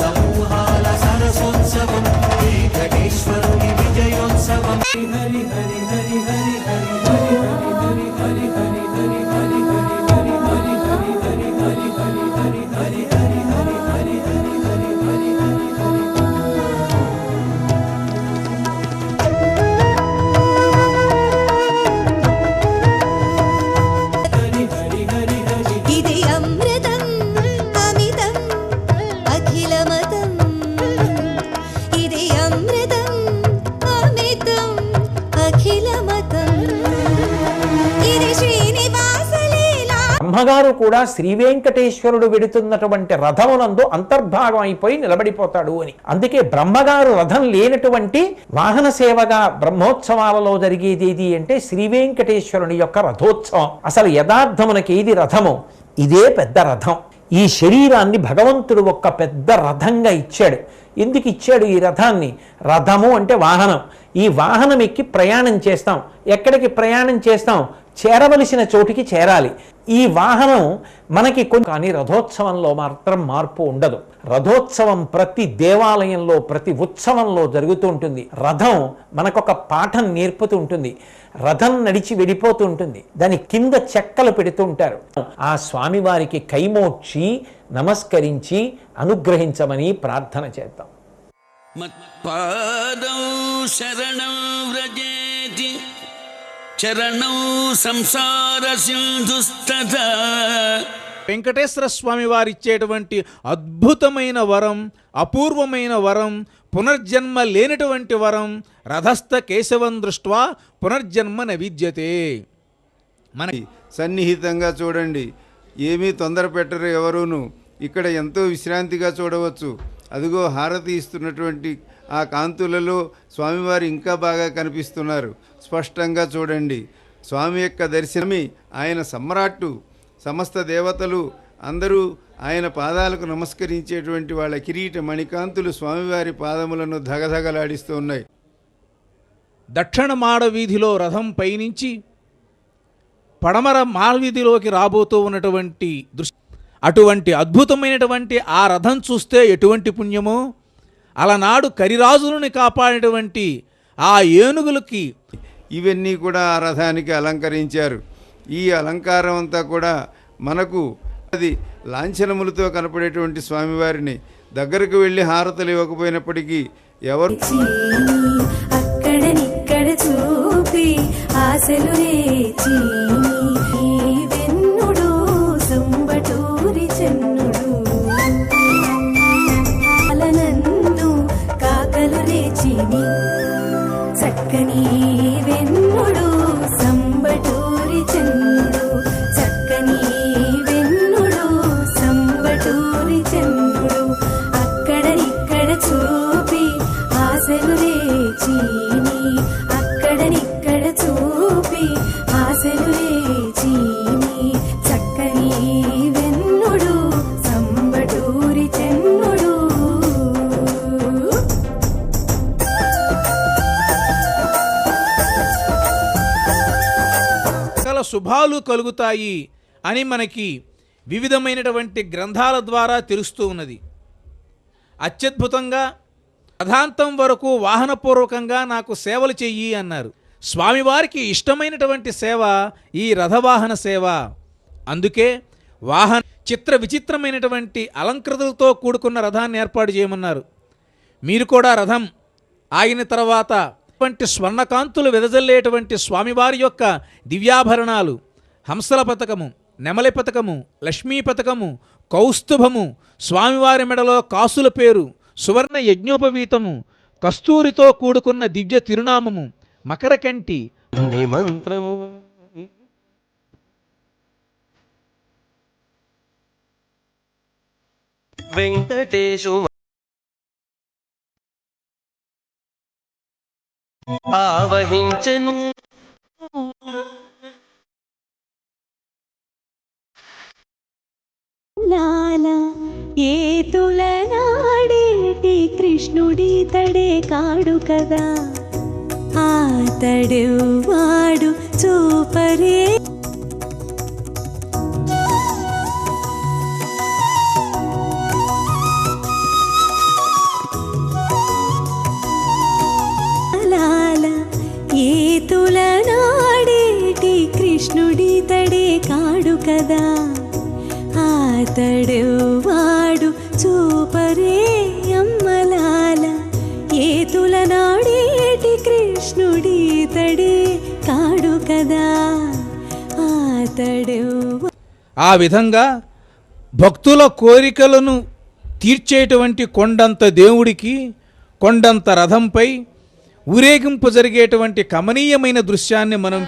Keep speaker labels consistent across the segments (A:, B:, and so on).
A: సమూహాల సరసోత్సవం శ్రీ గణేశ్వరుని విజయోత్సవం. హరి హరి
B: బ్రహ్మగారు కూడా శ్రీ వెంకటేశ్వరుడు వెడుతున్నటువంటి రథమునందు అంతర్భాగం అయిపోయి నిలబడిపోతాడు అని. అందుకే బ్రహ్మగారు రథం లేనటువంటి వాహన సేవగా బ్రహ్మోత్సవాలలో జరిగేది ఏది అంటే శ్రీ వెంకటేశ్వరుని యొక్క రథోత్సవం. అసలు యథార్థమునకి ఏది రథము? ఇదే పెద్ద రథం. ఈ శరీరాన్ని భగవంతుడు ఒక్క పెద్ద రథంగా ఇచ్చాడు. ఎందుకు ఇచ్చాడు ఈ రథాన్ని? రథము అంటే వాహనం. ఈ వాహనం ఎక్కి ప్రయాణం చేస్తాం. ఎక్కడికి ప్రయాణం చేస్తాం? చేరవలసిన చోటికి చేరాలి. ఈ వాహనం మనకి కొన్ని కానీ రథోత్సవంలో మాత్రం మార్పు ఉండదు. రథోత్సవం ప్రతి దేవాలయంలో ప్రతి ఉత్సవంలో జరుగుతూ ఉంటుంది. రథం మనకొక పాఠం నేర్పుతూ ఉంటుంది. రథం నడిచి వెళ్ళిపోతూ ఉంటుంది. దాని కింద చెక్కలు పెడుతూ ఉంటారు. ఆ స్వామివారికి కైమోక్షి నమస్కరించి అనుగ్రహించమని ప్రార్థన చేద్దాం.
C: మత్పాదౌ శరణం వ్రజేతి చరణౌ సంసార సింధుస్తథా
D: వెంకటేశ్వర స్వామి వారు ఇచ్చేటువంటి అద్భుతమైన వరం అపూర్వమైన వరం పునర్జన్మ లేనటువంటి వరం రథస్థ కేశవం దృష్ట్వా పునర్జన్మ నవిద్యతే. మన
E: సన్నిహితంగా చూడండి ఏమీ తొందర పెట్టరు ఎవరూను. ఇక్కడ ఎంతో విశ్రాంతిగా చూడవచ్చు. అదిగో హారతి ఇస్తున్నటువంటి ఆ కాంతులలో స్వామివారు ఇంకా బాగా కనిపిస్తున్నారు. స్పష్టంగా చూడండి. స్వామి యొక్క దర్శనమి ఆయన సమ్రాట్టు సమస్త దేవతలు అందరూ ఆయన పాదాలకు నమస్కరించేటువంటి వాళ్ళ కిరీట మణికాంతులు స్వామివారి పాదములను ధగధగలాడిస్తూ ఉన్నాయి.
D: దక్షిణ మాడ వీధిలో రథం పయనించి పడమర మాల్వీధిలోకి రాబోతూ ఉన్నటువంటి దృష్టి అటువంటి అద్భుతమైనటువంటి ఆ రథం చూస్తే ఎటువంటి పుణ్యమో? అలనాడు కరిరాజులను కాపాడేటువంటి ఆ ఏనుగులకి
E: ఇవన్నీ కూడా ఆ రథానికి అలంకరించారు. ఈ అలంకారం అంతా కూడా మనకు అది లాంఛనములతో కనపడేటువంటి స్వామివారిని దగ్గరకు వెళ్ళి హారతలు ఇవ్వకపోయినప్పటికీ ఎవరు
F: అక్కడనిక్కడ చూపి ఆశలు
D: dreaming. శుభాలు కలుగుతాయి అని మనకి వివిధమైనటువంటి గ్రంథాల ద్వారా తెలుస్తూ ఉన్నది. అత్యద్భుతంగా అధాంతం వరకు వాహనపూర్వకంగా నాకు సేవలు చెయ్యి అన్నారు. స్వామివారికి ఇష్టమైనటువంటి సేవ ఈ రథవాహన సేవ. అందుకే వాహన చిత్ర విచిత్రమైనటువంటి అలంకృతులతో కూడుకున్న రథాన్ని ఏర్పాటు చేయమన్నారు. మీరు కూడా రథం ఆగిన తర్వాత వంటి స్వర్ణకాంతులు వెదజల్లేటువంటి స్వామివారి యొక్క దివ్యాభరణాలు హంసల పథకము నెమలి పథకము లక్ష్మీ పథకము కౌస్తుభము స్వామివారి మెడలో కాసుల పేరు సువర్ణ యజ్ఞోపవీతము కస్తూరితో కూడుకున్న దివ్య తిరునామము మకరకంటి
G: మంత్రము. వెంకటేశు ఆవహించను.
H: ఏతులనాడేటి కృష్ణుడి తడే కాడు కదా? ఆతడెవ్వాడు
D: ఆ విధంగా భక్తుల కోరికలను తీర్చేటువంటి కొండంత దేవుడికి కొండంత రథంపై ఊరేగింపు జరిగేటువంటి కమనీయమైన దృశ్యాన్ని మనం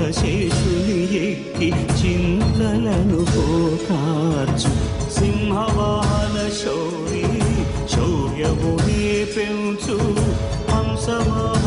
A: చింతల శేషుని ఎక్కి చింతలను పోకార్చు. సింహవాహన శౌరి శౌర్యమునే పెంచు. హంసమా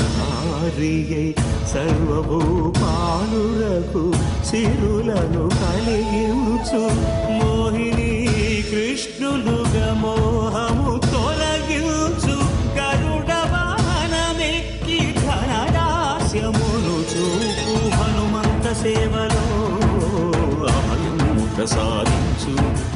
A: హారియై సర్వభూపాలులకు సిరులను కలిగించు. మోహిని కృష్ణులు గమోహము తొలగించు. కరుడ వాహనమెక్కి ధనరాశ్యమును చూపు. హనుమంత సేవలో
G: అభయం సాధించు.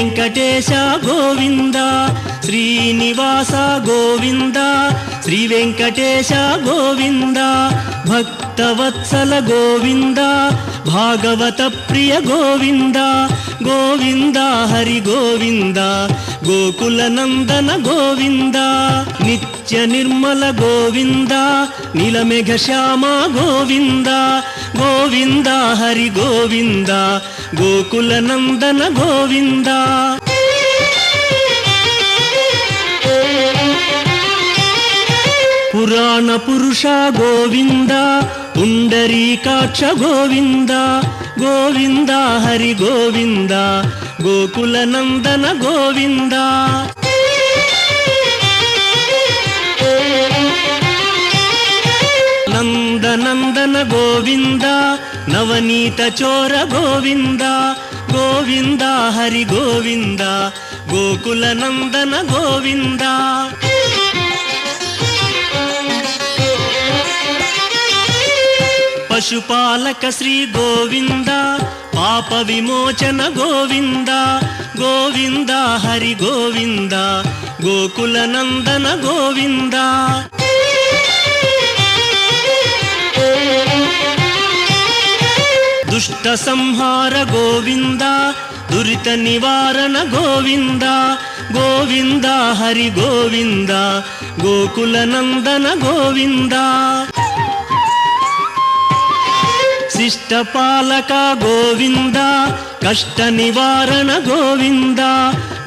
G: వెంకటేశ గోవింద శ్రీనివాస గోవింద శ్రీ వెంకటేశ గోవింద భక్తవత్సల గోవింద భాగవత ప్రియ గోవింద గోవింద హరి గోవింద గోకుల నందన గోవింద నిత్య నిర్మల గోవింద నీలమేఘ శ్యామ గోవింద గోవింద హరి గోవింద గోకుల నందన గోవింద. పురాణ పురుష గోవింద ఉండరీకాక్ష గోవింద గోవింద హరి గోవింద గోకుల నందన గోవింద. నందనందన గోవిందా నవనీత చోర గోవింద గోవింద హరి గోవింద గోకుల నందన గోవింద. పశుపాలక శ్రీ గోవింద పాప విమోచన గోవింద గోవింద హరి గోవింద గోకుల నందన గోవింద. దుష్ట సంహార గోవింద దురిత నివారణ గోవింద గోవింద హరి గోవింద గోకుల నందన గోవింద. శిష్ట పాలక గోవింద కష్ట నివారణ గోవింద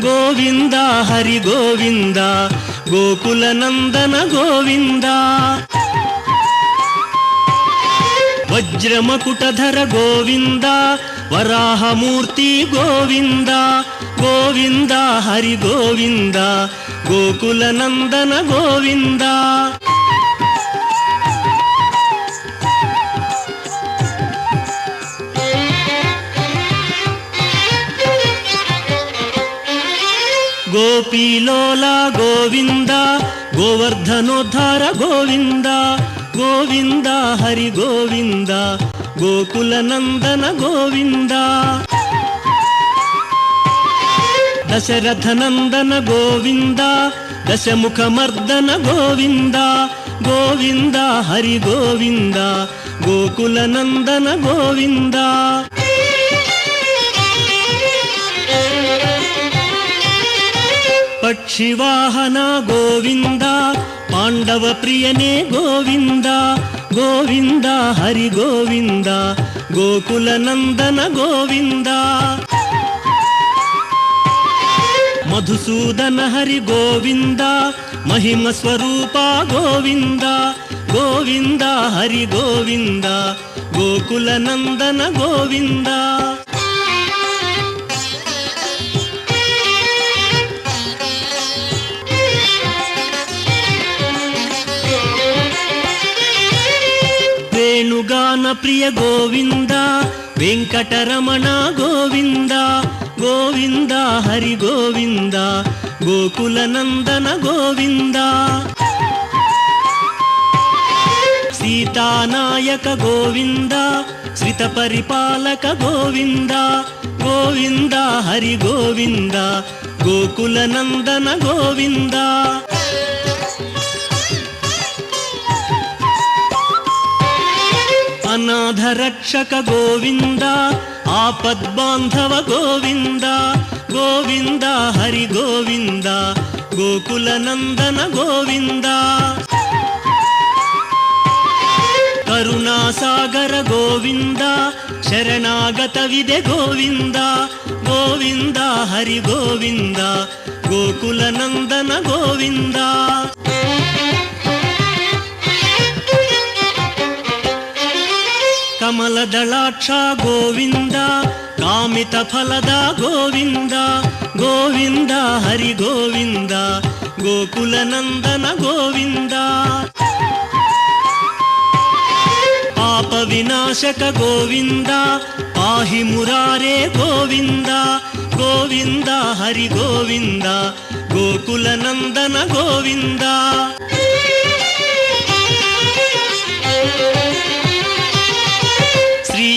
G: గోవింద హరి గోవింద గోకుల నందన గోవింద. వజ్రమకుటధర గోవింద వరాహమూర్తి గోవింద గోవింద హరి గోవింద గోకుల నందన గోవింద. గోపీలోలా గోవింద గోవర్ధనోద్ధార గోవిందా గోవింద హరి గోవింద గోకుల నందన గోవింద. దశరథ నందన గోవింద దశముఖ మర్దన గోవింద. గోవింద హరి గోవింద గోకుల నందన గోవింద. పక్షివాహన గోవిందా పాండవ ప్రియనే గోవింద గోవింద హరి గోవింద గోకుల నందన గోవింద. మధుసూదన హరి గోవింద మహిమ స్వరూప గోవింద గోవింద హరి గోవింద గోకుల నందన గోవింద. ప్రియ గోవింద వెంకటరమణ గోవింద గోవింద హరి గోవింద గోకుల నందన గోవింద. సీతానాయక గోవింద శ్రిత పరిపాలక గోవింద గోవింద హరి గోవింద గోకుల నందన గోవిందా. అనాథ రక్షక గోవింద ఆపద్బాంధవ గోవింద గోవింద హరి గోవింద గోకుల నందన గోవింద. కరుణాసాగర గోవింద శరణాగత విదే గోవింద గోవింద హరి గోవింద గోకుల నందన గోవిందా. కమలదళాక్ష గోవింద కామిత ఫలద గోవింద గోవింద హరి గోవింద గోకుల నందన గోవింద పాప వినాశక గోవింద పాహి మురారే గోవింద గోవింద హరి గోవింద గోకుల నందన గోవింద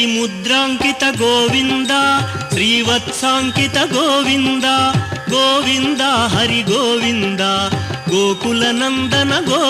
G: శ్రీముద్రాంకిత గోవింద శ్రీవత్సాంకిత గోవింద గోవింద హరి గోవింద గోకుల నందన గో